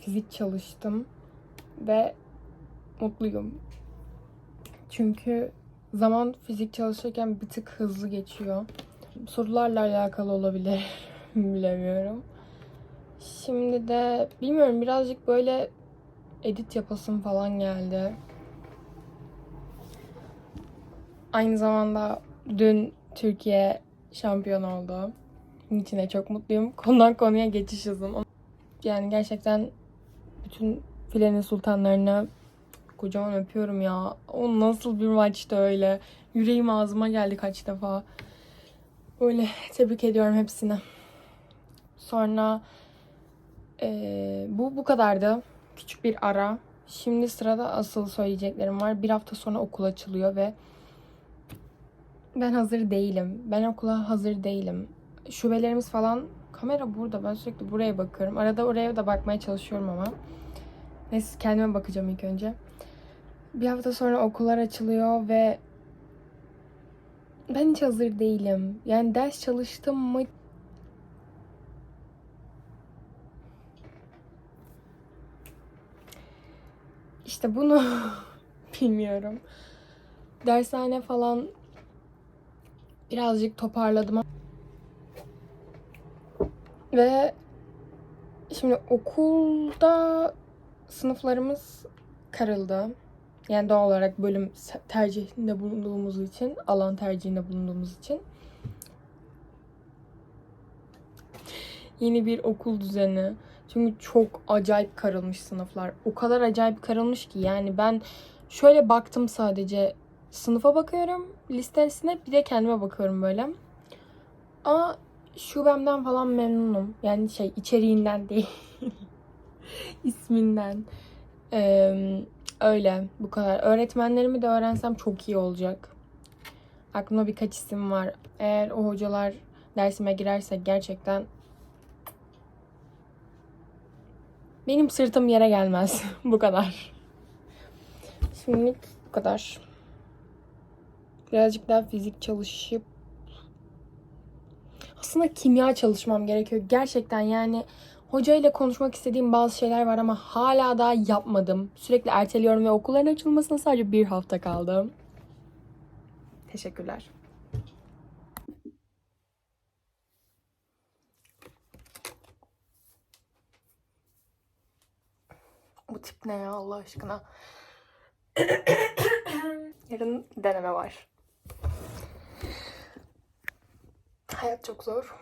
fizik çalıştım ve mutluyum. Çünkü zaman fizik çalışırken bir tık hızlı geçiyor. Sorularla alakalı olabilir. Bilemiyorum. Şimdi de bilmiyorum birazcık böyle edit yapasım falan geldi. Aynı zamanda dün Türkiye şampiyon oldu. Bunun için de çok mutluyum. Konudan konuya geçiş hızım. Yani gerçekten bütün filenin sultanlarını kocaman öpüyorum ya. O nasıl bir maçtı öyle. Yüreğim ağzıma geldi kaç defa. Öyle tebrik ediyorum hepsini. Sonra eee, bu bu kadardı. Küçük bir ara. Şimdi sırada asıl söyleyeceklerim var. Bir hafta sonra okul açılıyor ve ben hazır değilim. Ben okula hazır değilim. Şubelerimiz falan kamera burada. Ben sürekli buraya bakıyorum. Arada oraya da bakmaya çalışıyorum ama. Neyse kendime bakacağım ilk önce. Bir hafta sonra okullar açılıyor ve ben hiç hazır değilim. Yani ders çalıştım mı İşte bunu bilmiyorum. Dershane falan birazcık toparladım. Ve şimdi okulda sınıflarımız karıldı. Yani doğal olarak bölüm tercihinde bulunduğumuz için, alan tercihinde bulunduğumuz için. Yeni bir okul düzeni. Çünkü çok acayip karılmış sınıflar. O kadar acayip karılmış ki yani ben şöyle baktım sadece sınıfa bakıyorum listesine bir de kendime bakıyorum böyle. Ama şubemden falan memnunum. Yani şey içeriğinden değil. isminden. Ee, öyle bu kadar. Öğretmenlerimi de öğrensem çok iyi olacak. Aklımda birkaç isim var. Eğer o hocalar dersime girerse gerçekten benim sırtım yere gelmez. bu kadar. Şimdilik bu kadar. Birazcık daha fizik çalışıp aslında kimya çalışmam gerekiyor. Gerçekten yani hocayla konuşmak istediğim bazı şeyler var ama hala daha yapmadım. Sürekli erteliyorum ve okulların açılmasına sadece bir hafta kaldı. Teşekkürler. Bu tip ne ya Allah aşkına? Yarın deneme var. Hayat çok zor.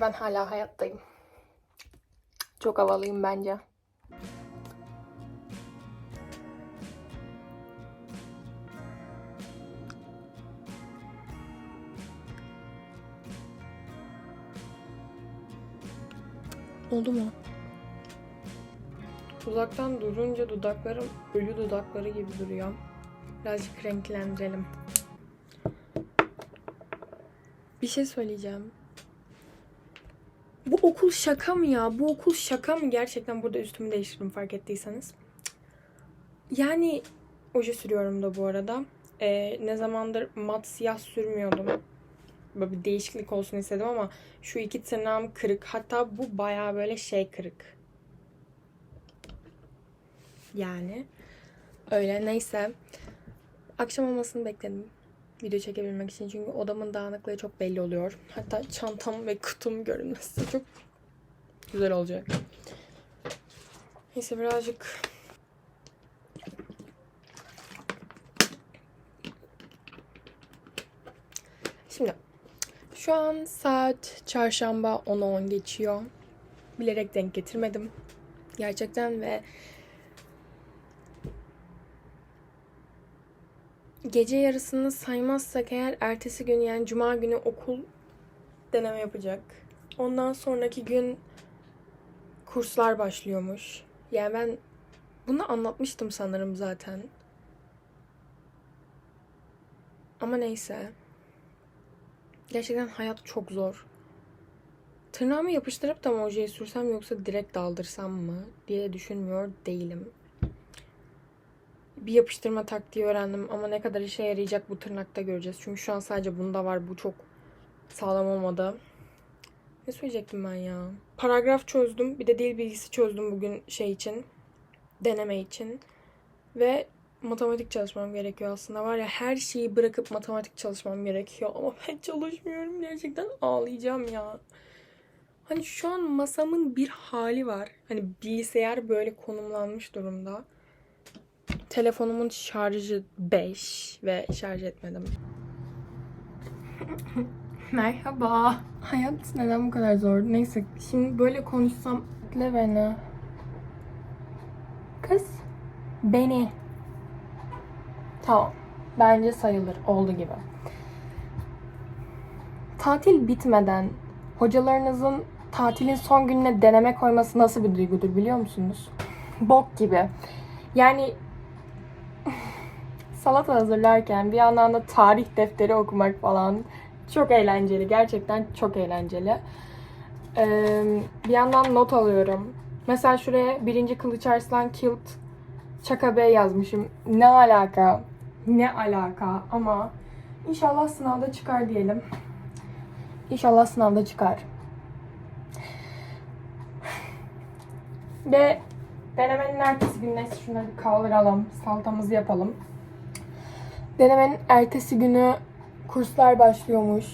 Ben hala hayattayım. Çok havalıyım bence. Oldu mu? Uzaktan durunca dudaklarım ölü dudakları gibi duruyor. Birazcık renklendirelim. Bir şey söyleyeceğim. Bu okul şaka mı ya? Bu okul şaka mı? Gerçekten burada üstümü değiştirdim fark ettiyseniz. Yani oje sürüyorum da bu arada. Ee, ne zamandır mat siyah sürmüyordum. Böyle bir değişiklik olsun istedim ama şu iki tırnağım kırık. Hatta bu baya böyle şey kırık. Yani öyle neyse. Akşam olmasını bekledim video çekebilmek için. Çünkü odamın dağınıklığı çok belli oluyor. Hatta çantam ve kutum görünmesi çok güzel olacak. Neyse birazcık Şimdi şu an saat çarşamba 10'a 10 geçiyor. Bilerek denk getirmedim. Gerçekten ve gece yarısını saymazsak eğer ertesi gün yani cuma günü okul deneme yapacak. Ondan sonraki gün kurslar başlıyormuş. Yani ben bunu anlatmıştım sanırım zaten. Ama neyse. Gerçekten hayat çok zor. Tırnağımı yapıştırıp da mı ojeyi sürsem yoksa direkt daldırsam mı diye düşünmüyor değilim bir yapıştırma taktiği öğrendim ama ne kadar işe yarayacak bu tırnakta göreceğiz. Çünkü şu an sadece bunda var. Bu çok sağlam olmadı. Ne söyleyecektim ben ya? paragraf çözdüm. Bir de dil bilgisi çözdüm bugün şey için. Deneme için. Ve matematik çalışmam gerekiyor aslında. Var ya her şeyi bırakıp matematik çalışmam gerekiyor. Ama ben çalışmıyorum. Gerçekten ağlayacağım ya. Hani şu an masamın bir hali var. Hani bilgisayar böyle konumlanmış durumda. Telefonumun şarjı 5 ve şarj etmedim. Merhaba. Hayat neden bu kadar zor? Neyse şimdi böyle konuşsam bekle beni. Kız beni. Tamam. Bence sayılır. Oldu gibi. Tatil bitmeden hocalarınızın tatilin son gününe deneme koyması nasıl bir duygudur biliyor musunuz? Bok gibi. Yani salata hazırlarken bir yandan da tarih defteri okumak falan çok eğlenceli. Gerçekten çok eğlenceli. Ee, bir yandan not alıyorum. Mesela şuraya birinci Kılıç Arslan Kilt Çaka Bey yazmışım. Ne alaka? Ne alaka? Ama inşallah sınavda çıkar diyelim. İnşallah sınavda çıkar. Ve denemenin ertesi gününe şunları bir kaldıralım. Salatamızı yapalım. Denemenin ertesi günü kurslar başlıyormuş.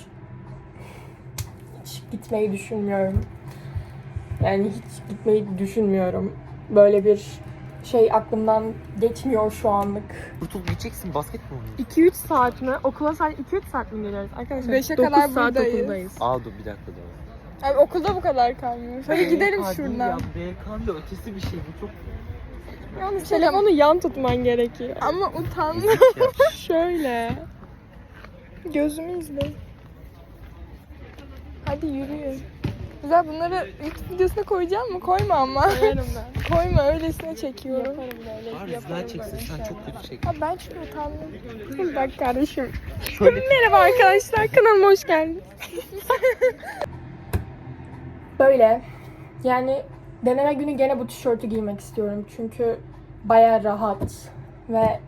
Hiç gitmeyi düşünmüyorum. Yani hiç gitmeyi düşünmüyorum. Böyle bir şey aklımdan geçmiyor şu anlık. Kurtul gideceksin basket mi oynuyorsun? 2-3 saat mi? Okula sadece 2-3 saat mi geliyoruz? Arkadaşlar Beşe 9 kadar saat buradayız. okuldayız. Aa dur bir dakika daha. Abi okulda bu kadar kalmıyoruz. Hadi gidelim BK değil şuradan. Ya, BK'nın da ötesi bir şey bu çok Yalnız telefonu yan tutman gerekiyor. Ama ya. Şöyle. Gözümü izle. Hadi yürüyün. Güzel bunları YouTube videosuna koyacağım mı? Koyma ama. Koyarım ben. Koyma öylesine çekiyorum. Yaparım böyle. Bari izler çeksin sen çok kötü çek. Ha ben çünkü utandım. Bak kardeşim. Şöyle Merhaba arkadaşlar kanalıma hoş geldiniz. Böyle. Yani deneme günü gene bu tişörtü giymek istiyorum. Çünkü baya rahat. Ve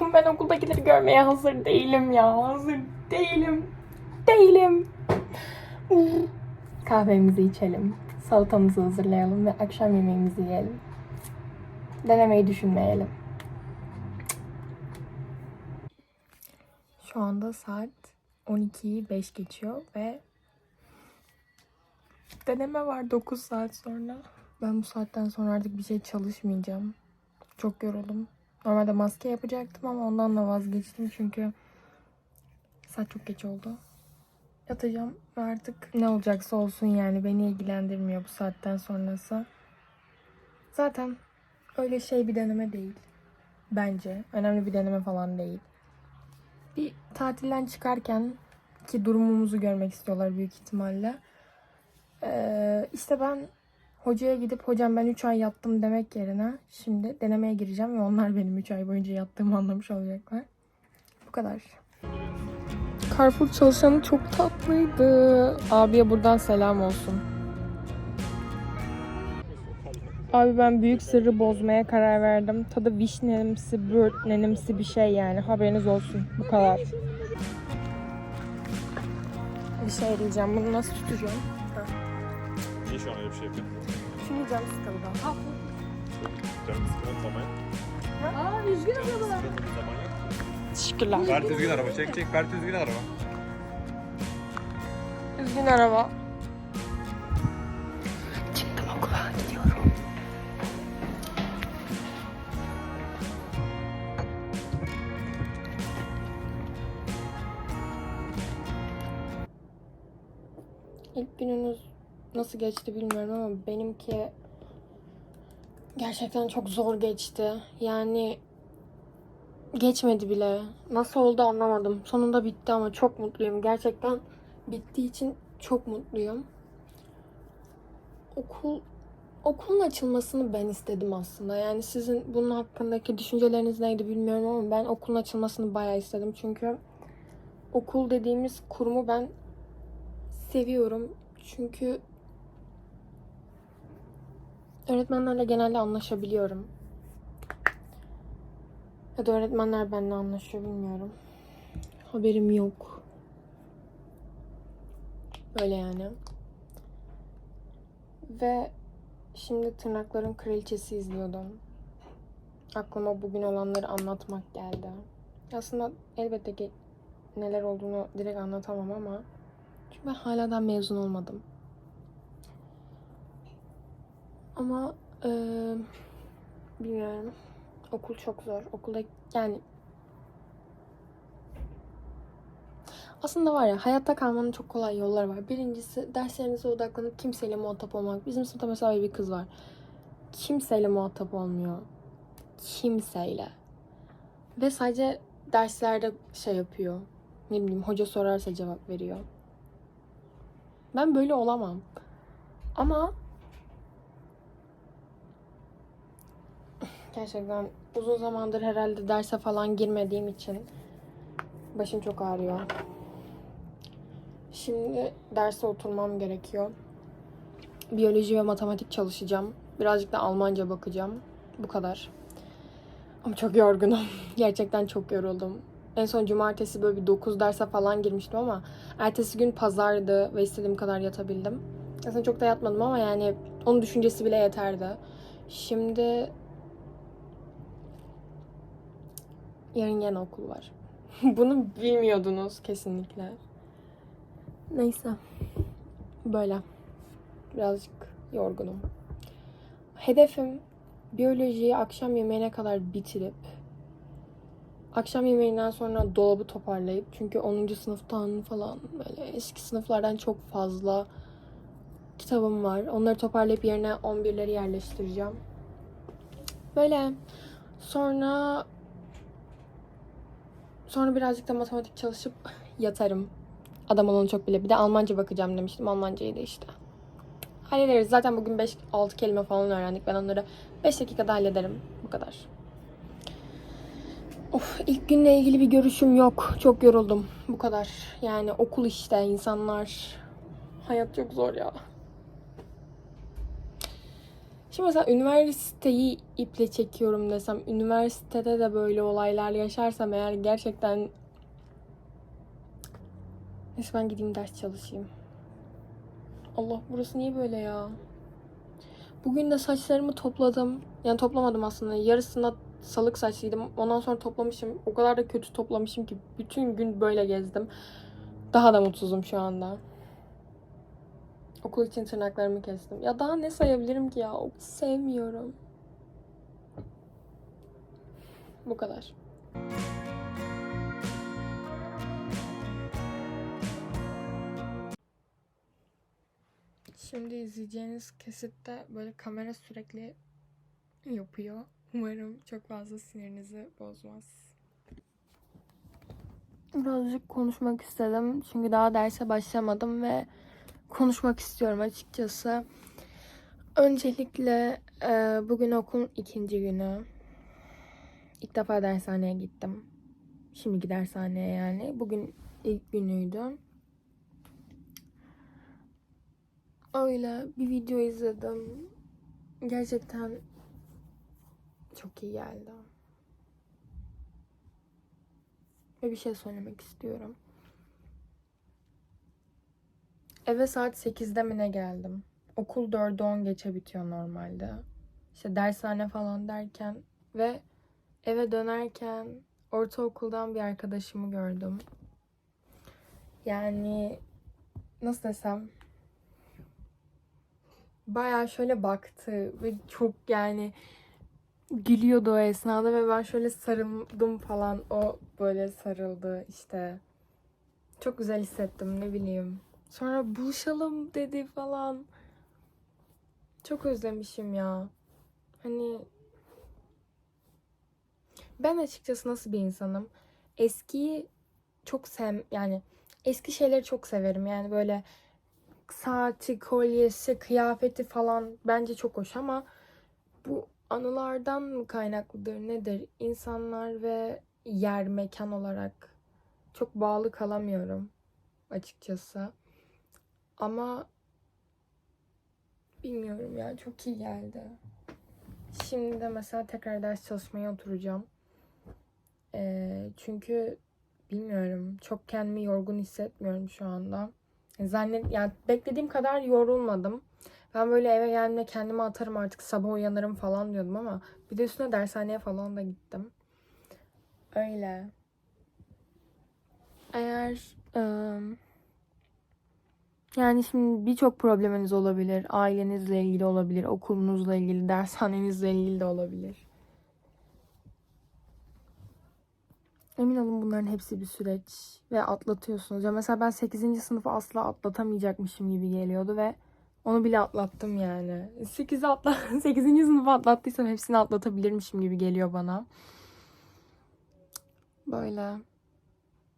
ben okuldakileri görmeye hazır değilim ya. Hazır değilim. Değilim. Kahvemizi içelim. Salatamızı hazırlayalım ve akşam yemeğimizi yiyelim. Denemeyi düşünmeyelim. Şu anda saat 12'yi 5 geçiyor ve deneme var 9 saat sonra. Ben bu saatten sonra artık bir şey çalışmayacağım. Çok yoruldum. Normalde maske yapacaktım ama ondan da vazgeçtim çünkü saat çok geç oldu. Yatacağım ve artık ne olacaksa olsun yani beni ilgilendirmiyor bu saatten sonrası. Zaten öyle şey bir deneme değil. Bence. Önemli bir deneme falan değil bir tatilden çıkarken ki durumumuzu görmek istiyorlar büyük ihtimalle. Ee, işte ben hocaya gidip hocam ben 3 ay yattım demek yerine şimdi denemeye gireceğim ve onlar benim 3 ay boyunca yattığımı anlamış olacaklar. Bu kadar. Carrefour çalışanı çok tatlıydı. Abiye buradan selam olsun. Abi ben büyük sırrı bozmaya karar verdim. Tadı vişnemsi, böğürtlenimsi bir şey yani. Haberiniz olsun. Bu kadar. Bir şey diyeceğim. Bunu nasıl tutacağım? Niye şu an öyle bir şey yapıyorsun? Şimdi canım sıkıldı. Canım sıkılan zaman yok. Aa üzgün araba. Sıkılan zaman yok. Teşekkürler. Bert Üzgün araba. Çek çek Bert Üzgün araba. Üzgün araba. Çıktım okula gidiyorum. İlk gününüz nasıl geçti bilmiyorum ama benimki gerçekten çok zor geçti. Yani geçmedi bile. Nasıl oldu anlamadım. Sonunda bitti ama çok mutluyum. Gerçekten bittiği için çok mutluyum. Okul okulun açılmasını ben istedim aslında. Yani sizin bunun hakkındaki düşünceleriniz neydi bilmiyorum ama ben okulun açılmasını bayağı istedim. Çünkü okul dediğimiz kurumu ben seviyorum. Çünkü öğretmenlerle genelde anlaşabiliyorum. Ya da öğretmenler benimle anlaşıyor bilmiyorum. Haberim yok. Öyle yani. Ve şimdi tırnakların kraliçesi izliyordum. Aklıma bugün olanları anlatmak geldi. Aslında elbette ki neler olduğunu direkt anlatamam ama çünkü ben hala da mezun olmadım. Ama eee, bilmiyorum. Okul çok zor. Okulda yani aslında var ya hayatta kalmanın çok kolay yolları var. Birincisi derslerinize odaklanıp kimseyle muhatap olmak. Bizim sınıfta mesela bir kız var. Kimseyle muhatap olmuyor. Kimseyle. Ve sadece derslerde şey yapıyor. Ne bileyim hoca sorarsa cevap veriyor. Ben böyle olamam. Ama gerçekten uzun zamandır herhalde derse falan girmediğim için başım çok ağrıyor. Şimdi derse oturmam gerekiyor. Biyoloji ve matematik çalışacağım. Birazcık da Almanca bakacağım. Bu kadar. Ama çok yorgunum. Gerçekten çok yoruldum. En son cumartesi böyle bir 9 derse falan girmiştim ama ertesi gün pazardı ve istediğim kadar yatabildim. Aslında çok da yatmadım ama yani onun düşüncesi bile yeterdi. Şimdi yarın yine okul var. Bunu bilmiyordunuz kesinlikle. Neyse. Böyle. Birazcık yorgunum. Hedefim biyolojiyi akşam yemeğine kadar bitirip akşam yemeğinden sonra dolabı toparlayıp çünkü 10. sınıftan falan böyle eski sınıflardan çok fazla kitabım var. Onları toparlayıp yerine 11'leri yerleştireceğim. Böyle sonra sonra birazcık da matematik çalışıp yatarım. Adam olanı çok bile. Bir de Almanca bakacağım demiştim. Almancayı da işte. Hallederiz. Zaten bugün 5-6 kelime falan öğrendik. Ben onları 5 dakikada hallederim. Bu kadar. Of, ilk günle ilgili bir görüşüm yok. Çok yoruldum. Bu kadar. Yani okul işte insanlar. Hayat çok zor ya. Şimdi mesela üniversiteyi iple çekiyorum desem, üniversitede de böyle olaylar yaşarsam eğer gerçekten Neyse ben gideyim ders çalışayım. Allah burası niye böyle ya? Bugün de saçlarımı topladım. Yani toplamadım aslında. Yarısına salık saçlıydım. Ondan sonra toplamışım. O kadar da kötü toplamışım ki bütün gün böyle gezdim. Daha da mutsuzum şu anda. Okul için tırnaklarımı kestim. Ya daha ne sayabilirim ki ya? Okul sevmiyorum. Bu kadar. Şimdi izleyeceğiniz kesitte böyle kamera sürekli yapıyor. Umarım çok fazla sinirinizi bozmaz. Birazcık konuşmak istedim. Çünkü daha derse başlamadım ve konuşmak istiyorum açıkçası. Öncelikle e, bugün okulun ikinci günü. İlk defa dershaneye gittim. Şimdiki dershaneye yani. Bugün ilk günüydü. Öyle bir video izledim. Gerçekten çok iyi geldi. Ve bir şey söylemek istiyorum. Eve saat 8'de mi ne geldim? Okul 4'e 10 geçe bitiyor normalde. İşte dershane falan derken ve eve dönerken ortaokuldan bir arkadaşımı gördüm. Yani nasıl desem bayağı şöyle baktı ve çok yani gülüyordu o esnada ve ben şöyle sarıldım falan. O böyle sarıldı işte. Çok güzel hissettim ne bileyim. Sonra buluşalım dedi falan. Çok özlemişim ya. Hani ben açıkçası nasıl bir insanım? Eskiyi çok sev yani eski şeyleri çok severim. Yani böyle saati, kolyesi, kıyafeti falan bence çok hoş ama bu anılardan mı kaynaklıdır nedir? İnsanlar ve yer, mekan olarak çok bağlı kalamıyorum açıkçası. Ama bilmiyorum ya çok iyi geldi. Şimdi de mesela tekrar ders çalışmaya oturacağım. Ee, çünkü bilmiyorum çok kendimi yorgun hissetmiyorum şu anda. Zannet yani beklediğim kadar yorulmadım. Ben böyle eve geldiğimde kendimi atarım artık sabah uyanırım falan diyordum ama bir de üstüne dershaneye falan da gittim. Öyle. Eğer ım, yani şimdi birçok probleminiz olabilir. Ailenizle ilgili olabilir, okulunuzla ilgili, dershanenizle ilgili de olabilir. Emin olun bunların hepsi bir süreç ve atlatıyorsunuz. Ya mesela ben 8. sınıfı asla atlatamayacakmışım gibi geliyordu ve onu bile atlattım yani. 8'i atla 8. sınıfı atlattıysam hepsini atlatabilirmişim gibi geliyor bana. Böyle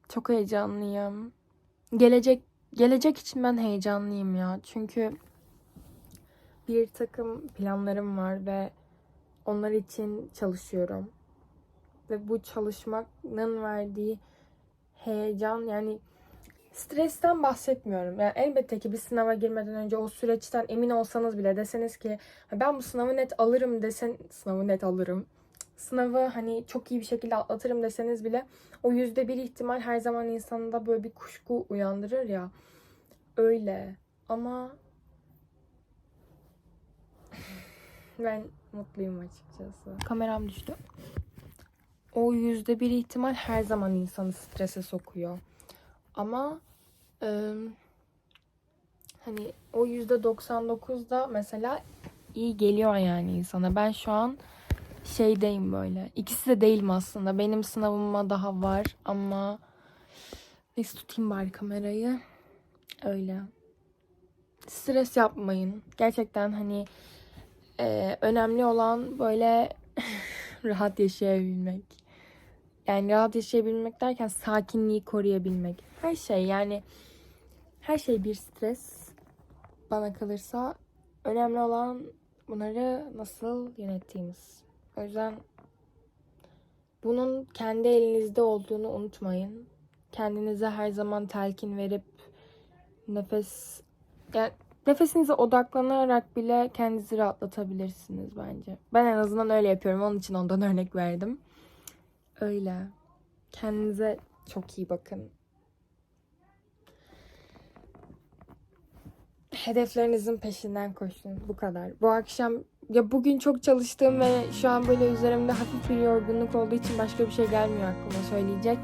çok heyecanlıyım. Gelecek gelecek için ben heyecanlıyım ya. Çünkü bir takım planlarım var ve onlar için çalışıyorum. Ve bu çalışmanın verdiği heyecan yani stresten bahsetmiyorum. Yani elbette ki bir sınava girmeden önce o süreçten emin olsanız bile deseniz ki ben bu sınavı net alırım desen sınavı net alırım. Sınavı hani çok iyi bir şekilde atlatırım deseniz bile o yüzde bir ihtimal her zaman insanda böyle bir kuşku uyandırır ya. Öyle. Ama ben mutluyum açıkçası. Kameram düştü. O yüzde bir ihtimal her zaman insanı strese sokuyor. Ama ım, hani o yüzde 99 da mesela iyi geliyor yani insana. Ben şu an şeydeyim böyle. İkisi de değilim aslında. Benim sınavıma daha var ama neyse tutayım bari kamerayı. Öyle. Stres yapmayın. Gerçekten hani e, önemli olan böyle rahat yaşayabilmek. Yani rahat yaşayabilmek derken sakinliği koruyabilmek. Her şey yani her şey bir stres bana kalırsa önemli olan bunları nasıl yönettiğimiz. O yüzden bunun kendi elinizde olduğunu unutmayın. Kendinize her zaman telkin verip nefes yani nefesinize odaklanarak bile kendinizi rahatlatabilirsiniz bence. Ben en azından öyle yapıyorum. Onun için ondan örnek verdim. Öyle. Kendinize çok iyi bakın. Hedeflerinizin peşinden koşun. Bu kadar. Bu akşam ya bugün çok çalıştım ve şu an böyle üzerimde hafif bir yorgunluk olduğu için başka bir şey gelmiyor aklıma söyleyecek.